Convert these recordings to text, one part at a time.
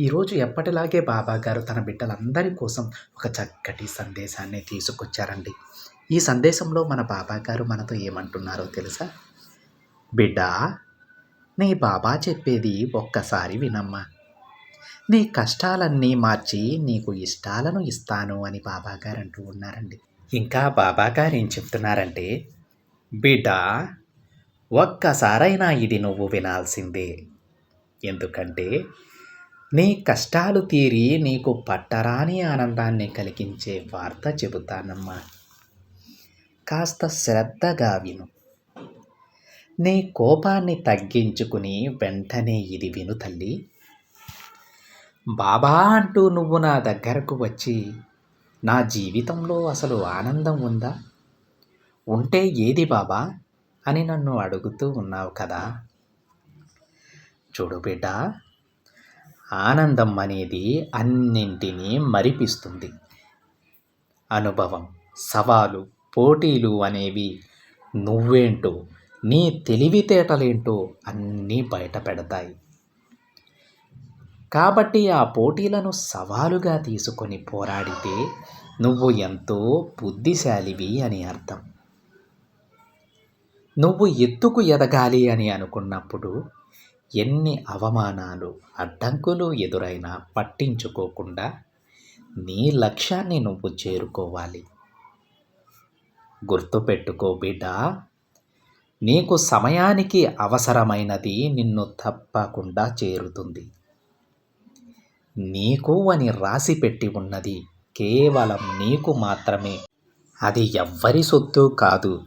ఈరోజు ఎప్పటిలాగే బాబా గారు తన బిడ్డలందరి కోసం ఒక చక్కటి సందేశాన్ని తీసుకొచ్చారండి. ఈ సందేశంలో మన బాబా గారు మనతో ఏమంటున్నారో తెలుసా? బిడ్డ నీ బాబా చెప్పేది ఒక్కసారి వినమ్మా. నీ కష్టాలన్నీ మార్చి నీకు ఇష్టాలను ఇస్తాను అని బాబా గారు అంటూ ఉన్నారండి. ఇంకా బాబా గారు ఏం చెప్తున్నారంటే బిడ్డ ఒక్కసారైనా ఇది నువ్వు వినాల్సిందే. ఎందుకంటే నీ కష్టాలు తీరి నీకు పట్టరాని ఆనందాన్ని కలిగించే వార్త చెబుతానమ్మా. కాస్త శ్రద్ధగా విను. నీ కోపాన్ని తగ్గించుకుని వెంటనే ఇది విను తల్లి. బాబా అంటూ నువ్వు నా దగ్గరకు వచ్చి నా జీవితంలో అసలు ఆనందం ఉందా? ఉంటే ఏది బాబా? అని నన్ను అడుగుతూ ఉన్నావు కదా. చూడు బిడ్డ ఆనందం అనేది అన్నింటినీ మరిపిస్తుంది. అనుభవం సవాలు పోటీలు అనేవి నువ్వేంటో నీ తెలివితేటలేంటో అన్నీ బయట పెడతాయి కాబట్టి ఆ పోటీలను సవాలుగా తీసుకొని పోరాడితే నువ్వు ఎంతో బుద్ధిశాలివి అని అర్థం. నువ్వు ఎత్తుకు ఎదగాలి అని అనుకున్నప్పుడు ఎన్ని అవమానాలు అడ్డంకులు ఎదురైనా పట్టించుకోకుండా నీ లక్ష్యాన్ని నువ్వు చేరుకోవాలి. గుర్తుపెట్టుకో బిడ్డ నీకు సమయానికి అవసరమైనది నిన్ను తప్పకుండా చేరుతుంది. నీకు అని రాసి పెట్టి ఉన్నది కేవలం నీకు మాత్రమే. అది ఎవ్వరి సొత్తు కాదు.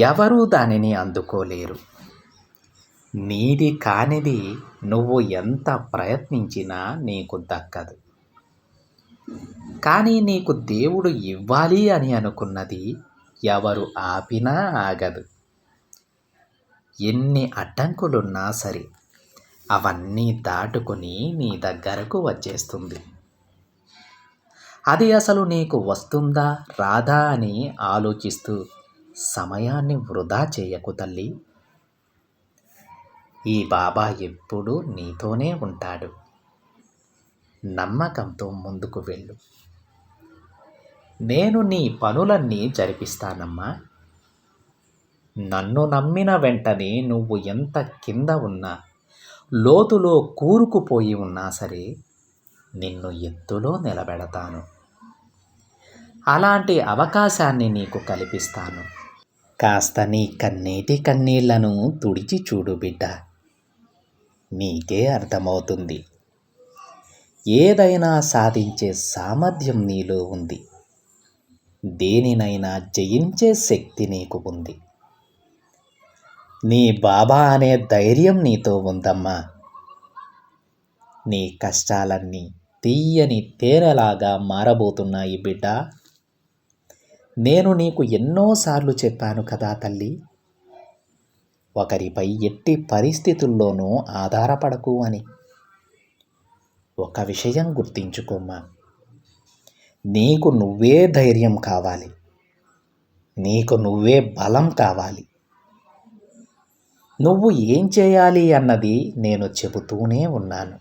ఎవరూ దానిని అందుకోలేరు. నీది కానిది నువ్వు ఎంత ప్రయత్నించినా నీకు దక్కదు. కానీ నీకు దేవుడు ఇవ్వాలి అని అనుకున్నది ఎవరు ఆపినా ఆగదు. ఎన్ని అడ్డంకులున్నా సరే అవన్నీ దాటుకుని నీ దగ్గరకు వచ్చేస్తుంది. అది అసలు నీకు వస్తుందా రాదా అని ఆలోచిస్తూ సమయాన్ని వృధా చేయకు తల్లి. ఈ బాబా ఎప్పుడూ నీతోనే ఉంటాడు. నమ్మకంతో ముందుకు వెళ్ళు. నేను నీ పనులన్నీ జరిపిస్తానమ్మా. నన్ను నమ్మిన వెంటనే నువ్వు ఎంత కింద ఉన్నా లోతులో కూరుకుపోయి ఉన్నా సరే నిన్ను ఎత్తులో నిలబెడతాను. అలాంటి అవకాశాన్ని నీకు కల్పిస్తాను. కాస్త నీ కన్నీటి కన్నీళ్ళను తుడిచి చూడు బిడ్డ. నీకే అర్థమవుతుంది. ఏదైనా సాధించే సామర్థ్యం నీలో ఉంది. దేనినైనా జయించే శక్తి నీకు ఉంది. నీ బాబా అనే ధైర్యం నీతో ఉందమ్మా. నీ కష్టాలన్నీ తీయని తేరలాగా మారబోతున్నాయి బిడ్డ. నేను నీకు ఎన్నోసార్లు చెప్పాను కదా తల్లి ఒకరిపై ఎట్టి పరిస్థితుల్లోనూ ఆధారపడకు అని. ఒక విషయం గుర్తించుకోమ్మా. నీకు నువ్వే ధైర్యం కావాలి. నీకు నువ్వే బలం కావాలి. నువ్వు ఏం చేయాలి అన్నది నేను చెబుతూనే ఉన్నాను.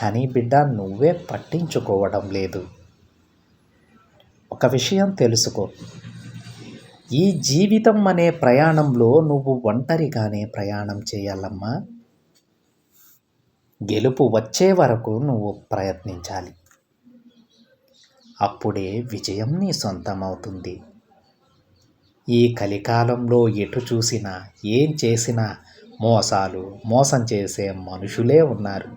కానీ బిడ్డ నువ్వే పట్టించుకోవడం లేదు. ఒక విషయం తెలుసుకో. ఈ జీవితం అనే ప్రయాణంలో నువ్వు ఒంటరిగానే ప్రయాణం చేయాలమ్మా. గెలుపు వచ్చే వరకు నువ్వు ప్రయత్నించాలి. అప్పుడే విజయం నీ సొంతమవుతుంది. ఈ కలికాలంలో ఎటు చూసినా ఏం చేసినా మోసాలు మోసం చేసే మనుషులే ఉన్నారు.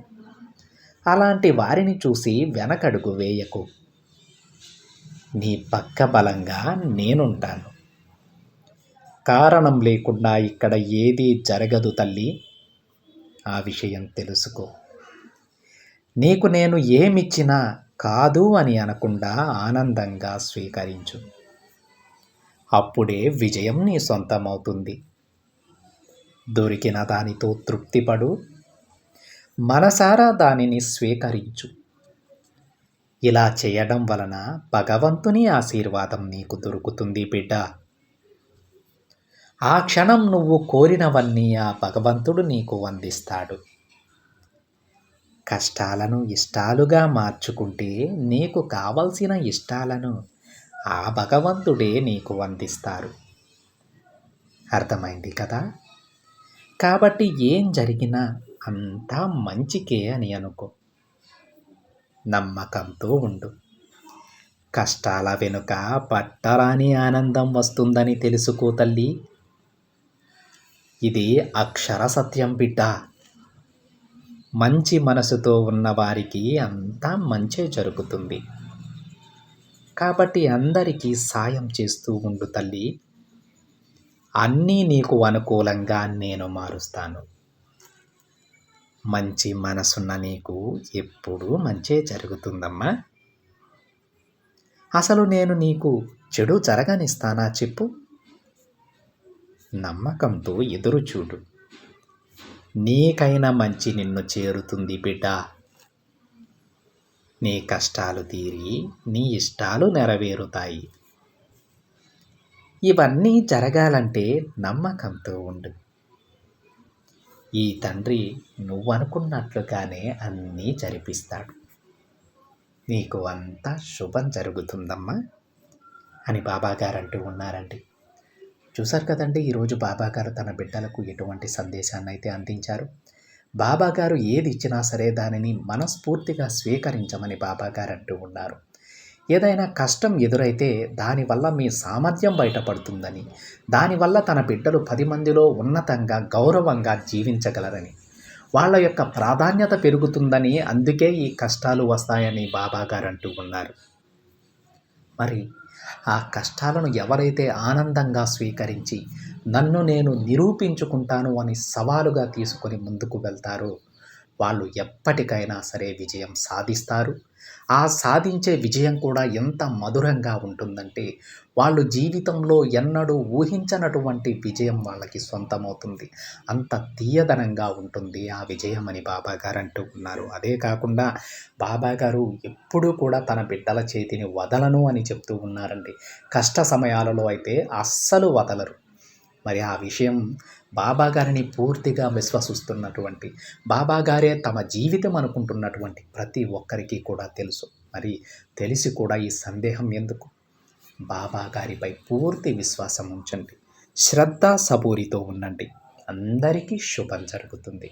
అలాంటి వారిని చూసి వెనకడుగు వేయకు. నీ పక్క బలంగా నేనుంటాను. కారణం లేకుండా ఇక్కడ ఏదీ జరగదు తల్లి. ఆ విషయం తెలుసుకో. నీకు నేను ఏమిచ్చినా కాదు అని అనకుండా ఆనందంగా స్వీకరించు. అప్పుడే విజయం నీ సొంతమవుతుంది. దొరికిన దానితో తృప్తిపడు. మనసారా దానిని స్వీకరించు. ఇలా చేయడం వలన భగవంతుని ఆశీర్వాదం నీకు దొరుకుతుంది బిడ్డ. ఆ క్షణం నువ్వు కోరినవన్నీ ఆ భగవంతుడు నీకు అందిస్తాడు. కష్టాలను ఇష్టాలుగా మార్చుకుంటే నీకు కావలసిన ఇష్టాలను ఆ భగవంతుడే నీకు అందిస్తారు. అర్థమైంది కదా? కాబట్టి ఏం జరిగినా అంతా మంచికే అని అనుకో. నమ్మకంతో ఉండు. కష్టాల వెనుక పట్టరాని ఆనందం వస్తుందని తెలుసుకో తల్లి. ఇది అక్షర సత్యం బిడ్డ. మంచి మనసుతో ఉన్నవారికి అంతా మంచే జరుగుతుంది. కాబట్టి అందరికీ సాయం చేస్తూ ఉండు తల్లి. అన్నీ నీకు అనుకూలంగా నేను మారుస్తాను. మంచి మనసున్న నీకు ఎప్పుడూ మంచే జరుగుతుందమ్మా. అసలు నేను నీకు చెడు జరగనిస్తానా చెప్పు. నమ్మకంతో ఎదురు చూడు నీకైనా మంచి నిన్ను చేరుతుంది బిడ్డ. నీ కష్టాలు తీరి నీ ఇష్టాలు నెరవేరుతాయి. ఇవన్నీ జరగాలంటే నమ్మకంతో ఉండు. ఈ తండ్రి నువ్వు అనుకున్నట్లుగానే అన్నీ జరిపిస్తాడు. నీకు అంతా శుభం జరుగుతుందమ్మా అని బాబాగారు అంటూ ఉన్నారండి. చూసారు కదండి ఈరోజు బాబాగారు తన బిడ్డలకు ఎటువంటి సందేశాన్ని అయితే అందించారు? బాబాగారు ఏది ఇచ్చినా సరే దానిని మనస్ఫూర్తిగా స్వీకరించమని బాబాగారు అంటూ ఉన్నారు. ఏదైనా కష్టం ఎదురైతే దానివల్ల మీ సామర్థ్యం బయటపడుతుందని దానివల్ల తన బిడ్డలు పది మందిలో ఉన్నతంగా గౌరవంగా జీవించగలరని వాళ్ళ యొక్క ప్రాధాన్యత పెరుగుతుందని అందుకే ఈ కష్టాలు వస్తాయని బాబాగారు అంటూ ఉన్నారు. మరి ఆ కష్టాలను ఎవరైతే ఆనందంగా స్వీకరించి నన్ను నేను నిరూపించుకుంటాను అని సవాలుగా తీసుకొని ముందుకు వెళ్తారో వాళ్ళు ఎప్పటికైనా సరే విజయం సాధిస్తారు. ఆ సాధించే విజయం కూడా ఎంత మధురంగా ఉంటుందంటే వాళ్ళు జీవితంలో ఎన్నడూ ఊహించనటువంటి విజయం వాళ్ళకి సొంతమవుతుంది. అంత తీయదనంగా ఉంటుంది ఆ విజయం అని బాబాగారు అంటూ ఉన్నారు. అదే కాకుండా బాబాగారు ఎప్పుడూ కూడా తన బిడ్డల చేతిని వదలను అని చెప్తూ ఉన్నారండి. కష్ట సమయాలలో అయితే అస్సలు వదలరు. మరి ఆ విషయం బాబా గారిని పూర్తిగా విశ్వసిస్తున్నటువంటి బాబాగారే తమ జీవితం అనుకుంటున్నటువంటి ప్రతి ఒక్కరికి కూడా తెలుసు. మరి తెలిసి కూడా ఈ సందేహం ఎందుకు? బాబా గారిపై పూర్తి విశ్వాసం ఉంచండి. శ్రద్ధ సబూరితో ఉండండి. అందరికీ శుభం జరుగుతుంది.